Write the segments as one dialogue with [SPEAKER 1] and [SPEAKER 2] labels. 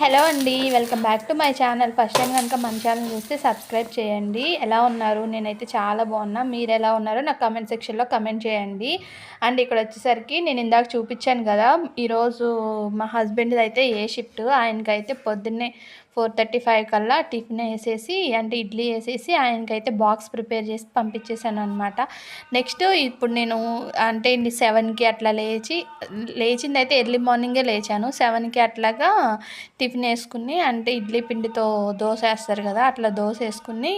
[SPEAKER 1] Hello అండి welcome back to my channel. First time కనుక మన ఛానల్ చూస్తే సబ్స్క్రైబ్ చేయండి. ఎలా ఉన్నారు? నేనైతే చాలా బాగున్నా. మీరు ఎలా ఉన్నారో నాకు కమెంట్ సెక్షన్లో కమెంట్ చేయండి. అండ్ ఇక్కడ వచ్చేసరికి నేను ఇందాక చూపించాను కదా ఈరోజు మా హస్బెండ్ది అయితే ఏ షిఫ్ట్ ఆయనకైతే పొద్దున్నే ఫోర్ థర్టీ ఫైవ్ కల్లా టిఫిన్ వేసేసి అంటే ఇడ్లీ వేసేసి ఆయనకైతే బాక్స్ ప్రిపేర్ చేసి పంపించేసాను అనమాట నెక్స్ట్ ఇప్పుడు నేను అంటే సెవెన్కి అట్లా లేచి లేచింది అయితే ఎర్లీ మార్నింగే లేచాను. సెవెన్కి అట్లాగా టిఫిన్ వేసుకుని అంటే ఇడ్లీ పిండితో దోశ వేస్తారు కదా అట్లా దోశ వేసుకుని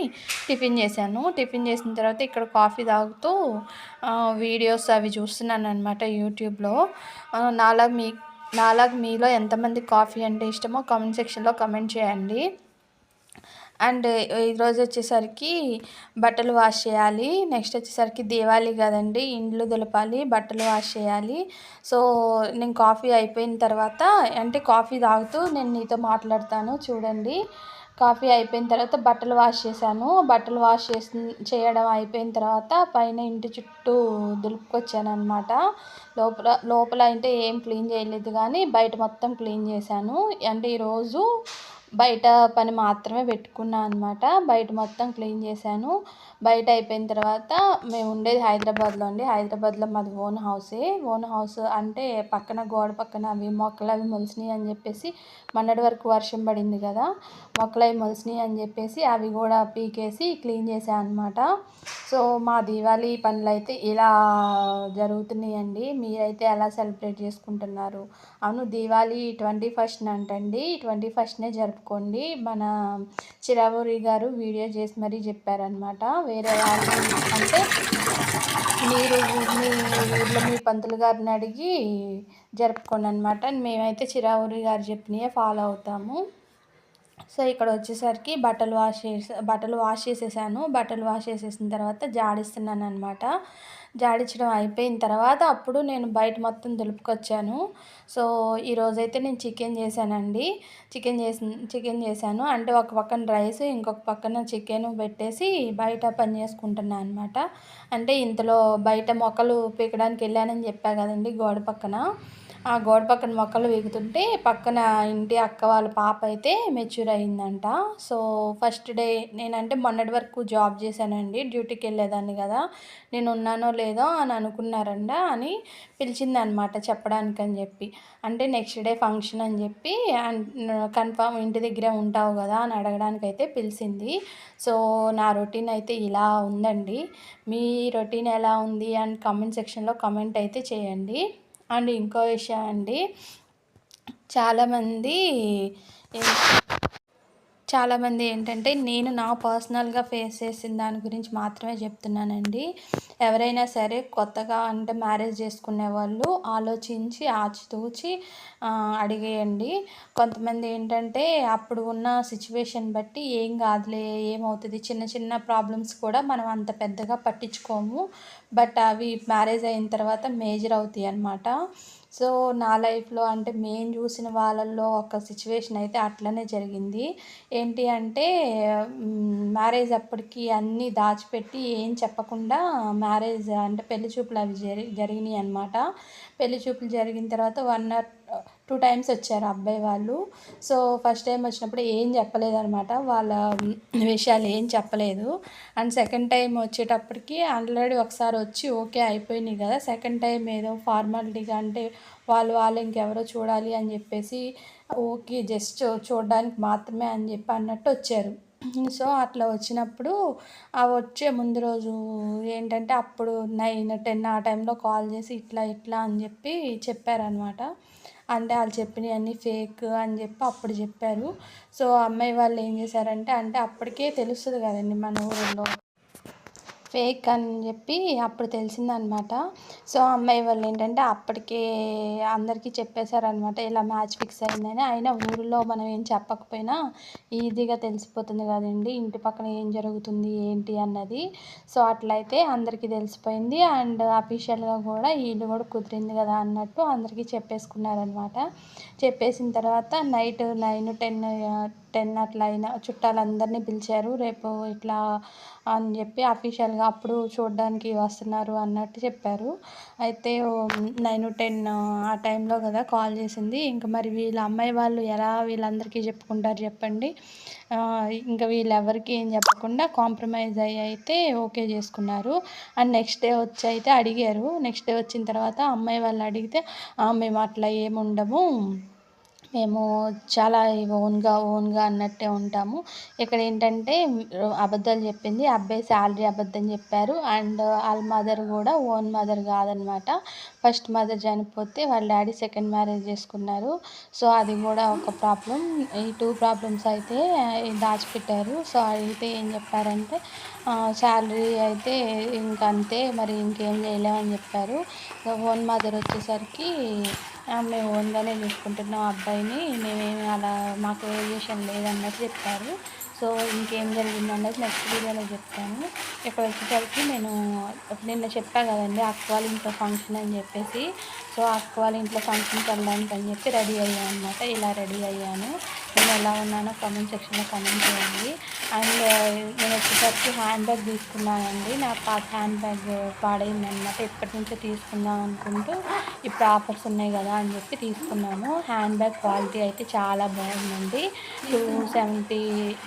[SPEAKER 1] టిఫిన్ చేశాను. టిఫిన్ చేసిన తర్వాత ఇక్కడ కాఫీ తాగుతూ వీడియోస్ అవి చూస్తున్నాను అనమాట యూట్యూబ్లో. నాలా మీకు నాలాగ మీలో ఎంతమంది కాఫీ అంటే ఇష్టమో కామెంట్ సెక్షన్లో కమెంట్ చేయండి. అండ్ ఈరోజు వచ్చేసరికి బట్టలు వాష్ చేయాలి. నెక్స్ట్ వచ్చేసరికి దీవాలి కదండి. ఇండ్లు దులపాలి బట్టలు వాష్ చేయాలి. సో నేను కాఫీ అయిపోయిన తర్వాత అంటే కాఫీ తాగుతూ నేను నీతో మాట్లాడతాను. చూడండి. కాఫీ అయిపోయిన తర్వాత బట్టలు వాష్ చేశాను. బట్టలు వాష్ చేసి చేయడం అయిపోయిన తర్వాత పైన ఇంటి చుట్టూ దులుపుకొచ్చాను అనమాట లోపల లోపల అంటే ఏం క్లీన్ చేయలేదు కానీ బయట మొత్తం క్లీన్ చేశాను. అంటే ఈరోజు బయట పని మాత్రమే పెట్టుకున్నాను అనమాట బయట మొత్తం క్లీన్ చేశాను. బయట అయిపోయిన తర్వాత మేము ఉండేది హైదరాబాద్లో అండి. హైదరాబాద్లో మాది ఓన్ హౌసే. ఓన్ హౌస్ అంటే పక్కన గోడ పక్కన అవి మొక్కలు అవి మొలిసినాయి అని చెప్పేసి మొన్నటి వరకు వర్షం పడింది కదా. మొక్కలు అవి మొలిసినాయి అని చెప్పేసి అవి కూడా పీకేసి క్లీన్ చేశాను అనమాట సో మా దీవాళీ పనులు అయితే ఇలా జరుగుతున్నాయండి. మీరైతే ఎలా సెలబ్రేట్ చేసుకుంటున్నారు? అవును దీవాళీ ట్వంటీ ఫస్ట్ అంటండి ట్వంటీ ఫస్ట్నే జరుపుకోండి. మన చిరావూరి గారు వీడియో చేసి మరీ చెప్పారనమాట వేరే వాళ్ళు అంటే మీరు మీ ఊర్లో మీ పంతులు గారిని అడిగి జరుపుకోండి అనమాట మేమైతే చిరావూరి గారు చెప్పినవే ఫాలో అవుతాము. సో ఇక్కడ వచ్చేసరికి బట్టలు వాష్ చేసి బట్టలు వాష్ చేసేసాను. బట్టలు వాష్ చేసేసిన తర్వాత జాడిస్తున్నాను అనమాట జాడించడం అయిపోయిన తర్వాత అప్పుడు నేను బయట మొత్తం దులుపుకొచ్చాను. సో ఈరోజైతే నేను చికెన్ చేశానండి. చికెన్ చేసి చికెన్ చేశాను. అంటే ఒక పక్కన రైస్ ఇంకొక పక్కన చికెన్ పెట్టేసి బయట పని చేసుకుంటున్నాను అనమాట అంటే ఇంతలో బయట మొక్కలు పీకడానికి వెళ్ళానని చెప్పా కదండి గోడ పక్కన. ఆ గోడ పక్కన మొక్కలు వేగుతుంటే పక్కన ఇంటి అక్క వాళ్ళ పాప అయితే మెచ్యూర్ అయిందంట. సో ఫస్ట్ డే నేనంటే మొన్నటి వరకు జాబ్ చేశానండి. డ్యూటీకి వెళ్ళేదాన్ని కదా. నేను ఉన్నానో లేదో అని అనుకున్నారంట అని పిలిచిందనమాట చెప్పడానికి అని చెప్పి. అంటే నెక్స్ట్ డే ఫంక్షన్ అని చెప్పి కన్ఫామ్ uh, ఇంటి దగ్గరే ఉంటావు కదా అని అడగడానికి అయితే పిలిచింది. సో నా రొటీన్ అయితే ఇలా ఉందండి. మీ రొటీన్ ఎలా ఉంది? అండ్ కామెంట్ సెక్షన్లో కమెంట్ అయితే చేయండి. అండ్ ఇంకో విషయం అండి. చాలామంది చాలామంది ఏంటంటే నేను నా పర్సనల్గా ఫేస్ చేసిన దాని గురించి మాత్రమే చెప్తున్నానండి. ఎవరైనా సరే కొత్తగా అంటే మ్యారేజ్ చేసుకునే వాళ్ళు ఆలోచించి ఆచితూచి అడిగేయండి. కొంతమంది ఏంటంటే అప్పుడు ఉన్న సిచ్యువేషన్ బట్టి ఏం కాదులే ఏమవుతుంది చిన్న చిన్న ప్రాబ్లమ్స్ కూడా మనం అంత పెద్దగా పట్టించుకోము. బట్ అవి మ్యారేజ్ అయిన తర్వాత మేజర్ అవుతాయి అన్నమాట. సో నా లైఫ్లో అంటే మేము చూసిన వాళ్ళల్లో ఒక సిచ్యువేషన్ అయితే అట్లనే జరిగింది. ఏంటి అంటే మ్యారేజ్ అప్పటికి అన్నీ దాచిపెట్టి ఏం చెప్పకుండా మ్యారేజ్ అంటే పెళ్ళి చూపులు అవి జరి జరిగినాయి అనమాట పెళ్ళి చూపులు జరిగిన తర్వాత వన్ ఆర్ టూ టైమ్స్ వచ్చారు అబ్బాయి వాళ్ళు. సో ఫస్ట్ టైం వచ్చినప్పుడు ఏం చెప్పలేదనమాట వాళ్ళ విషయాలు ఏం చెప్పలేదు. అండ్ సెకండ్ టైం వచ్చేటప్పటికి ఆల్రెడీ ఒకసారి వచ్చి ఓకే అయిపోయినాయి కదా. సెకండ్ టైం ఏదో ఫార్మాలిటీగా అంటే వాళ్ళు వాళ్ళు ఇంకెవరో చూడాలి అని చెప్పేసి ఓకే జస్ట్ చూడడానికి మాత్రమే అని చెప్పి అన్నట్టు వచ్చారు. సో అట్లా వచ్చినప్పుడు ఆ వచ్చే ముందు రోజు ఏంటంటే అప్పుడు నైన్ టెన్ ఆ టైంలో కాల్ చేసి ఇట్లా ఇట్లా అని చెప్పి చెప్పారనమాట అంటే వాళ్ళు చెప్పినవి అన్నీ ఫేక్ అని చెప్పి అప్పుడు చెప్పారు. సో అమ్మాయి వాళ్ళు ఏం చేశారంటే అంటే అప్పటికే తెలుస్తుంది కదండి మన ఊరిలో. ఫేక్ అని చెప్పి అప్పుడు తెలిసిందనమాట. సో అమ్మాయి వాళ్ళు ఏంటంటే అప్పటికే అందరికీ చెప్పేశారనమాట ఇలా మ్యాచ్ ఫిక్స్ అయిందని. అయినా ఊరిలో మనం ఏం చెప్పకపోయినా ఈజీగా తెలిసిపోతుంది కదండి ఇంటి పక్కన ఏం జరుగుతుంది ఏంటి అన్నది. సో అట్లయితే అందరికీ తెలిసిపోయింది. అండ్ అఫీషియల్గా కూడా వీళ్ళు కూడా కుదిరింది కదా అన్నట్టు అందరికీ చెప్పేసుకున్నారనమాట. చెప్పేసిన తర్వాత నైట్ నైన్ టెన్ టెన్ అట్లా అయినా చుట్టాలందరినీ పిలిచారు రేపు ఇట్లా అని చెప్పి అఫీషియల్గా అప్పుడు చూడడానికి వస్తున్నారు అన్నట్టు చెప్పారు. అయితే నైన్ టెన్ ఆ టైంలో కదా కాల్ చేసింది. ఇంకా మరి వీళ్ళ అమ్మాయి వాళ్ళు ఎలా వీళ్ళందరికీ చెప్పుకుంటారు చెప్పండి. ఇంకా వీళ్ళు ఎవరికి ఏం చెప్పకుండా కాంప్రమైజ్ అయ్యి అయితే ఓకే చేసుకున్నారు. అండ్ నెక్స్ట్ డే వచ్చి అయితే అడిగారు. నెక్స్ట్ డే వచ్చిన తర్వాత అమ్మాయి వాళ్ళు అడిగితే మేము అట్లా ఏమి ఉండము. మేము చాలా ఓన్గా ఓన్గా అన్నట్టే ఉంటాము. ఇక్కడ ఏంటంటే అబద్ధాలు చెప్పింది అబ్బాయి శాలరీ అబద్ధం చెప్పారు. అండ్ వాళ్ళ మదర్ కూడా ఓన్ మదర్ కాదనమాట. ఫస్ట్ మదర్ చనిపోతే వాళ్ళ డాడీ సెకండ్ మ్యారేజ్ చేసుకున్నారు. సో అది కూడా ఒక ప్రాబ్లం. ఈ టూ ప్రాబ్లమ్స్ అయితే దాచిపెట్టారు. సో అయితే ఏం చెప్పారంటే శాలరీ అయితే ఇంకంతే మరి ఇంకేం చేయలేమని చెప్పారు. ఓన్ మదర్ వచ్చేసరికి మేము ఓన్గానే చూసుకుంటున్నాం అబ్బాయిని. మేమేమి అలా మాకు రిలేషన్ లేదన్నట్టు చెప్పారు. సో ఇంకేం జరిగింది అన్నది నెక్స్ట్ వీడియోలో చెప్తాను. ఇక్కడ వచ్చేసరికి నేను నిన్న చెప్పా కదండి అక్క ఇంట్లో ఫంక్షన్ అని చెప్పేసి. సో అక్క ఇంట్లో ఫంక్షన్కి వెళ్ళడానికి అని చెప్పి రెడీ అయ్యాను అనమాట ఇలా రెడీ అయ్యాను. నేను ఎలా ఉన్నానో కామెంట్ సెక్షన్లో కామెంట్ చేయండి. అండ్ uh, నేను వచ్చేసరికి హ్యాండ్ బ్యాగ్ తీసుకున్నానండి. నా పాత హ్యాండ్ బ్యాగ్ పాడైందనమాట ఎప్పటి నుంచో తీసుకుందాం అనుకుంటూ ఇప్పుడు ఆఫర్స్ ఉన్నాయి కదా అని చెప్పి తీసుకున్నాను హ్యాండ్ బ్యాగ్ క్వాలిటీ అయితే చాలా బాగుందండి. Two seventy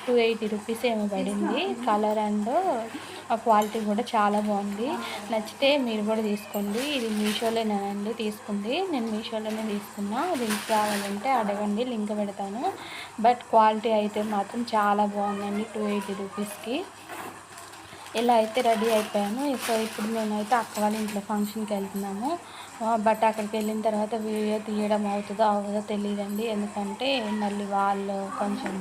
[SPEAKER 1] two eighty rupees ఏమో పడింది. కలర్ అండ్ ఆ క్వాలిటీ కూడా చాలా బాగుంది. నచ్చితే మీరు కూడా తీసుకోండి. ఇది మీషోలోనేనండి తీసుకుంది. నేను మీషోలోనే తీసుకున్నా. లింక్ కావాలంటే అడగండి. లింక్ పెడతాను. బట్ క్వాలిటీ అయితే మాత్రం చాలా బాగుందండి. టూ ఎయిటీ రూపీస్కి. ఇలా అయితే రెడీ అయిపోయాను. సో ఇప్పుడు మేమైతే అక్క వాళ్ళ ఇంట్లో ఫంక్షన్కి వెళ్తున్నాము. బట్ అక్కడికి వెళ్ళిన తర్వాత వీడియో తీయడం అవుతుందో అవ్వదో తెలియదండి ఎందుకంటే మళ్ళీ వాళ్ళు కొంచెం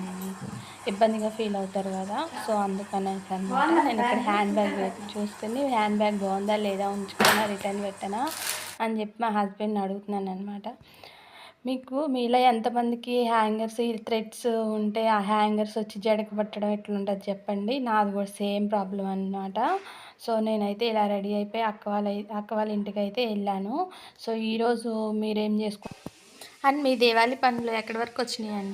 [SPEAKER 1] ఇబ్బందిగా ఫీల్ అవుతారు కదా. సో అందుకనేసి అనమాట నేను ఇక్కడ హ్యాండ్ బ్యాగ్ చూసుకుని హ్యాండ్ బ్యాగ్ బాగుందా లేదా ఉంచుకున్నా రిటర్న్ పెట్టనా అని చెప్పి మా హస్బెండ్ని అడుగుతున్నాను అనమాట మీకు మీలో ఎంతమందికి హ్యాంగర్స్ థ్రెడ్స్ ఉంటే ఆ హ్యాంగర్స్ వచ్చి జడకు పట్టడం ఎట్లుంటుంది చెప్పండి. నాది కూడా సేమ్ ప్రాబ్లం అనమాట సో నేనైతే ఇలా రెడీ అయిపోయి అక్క వాళ్ళ అక్క వాళ్ళ ఇంటికి అయితే వెళ్ళాను. సో ఈరోజు మీరేం చేసుకో అండ్ మీ దేవాలి పనులు ఎక్కడి వరకు వచ్చినాయండి?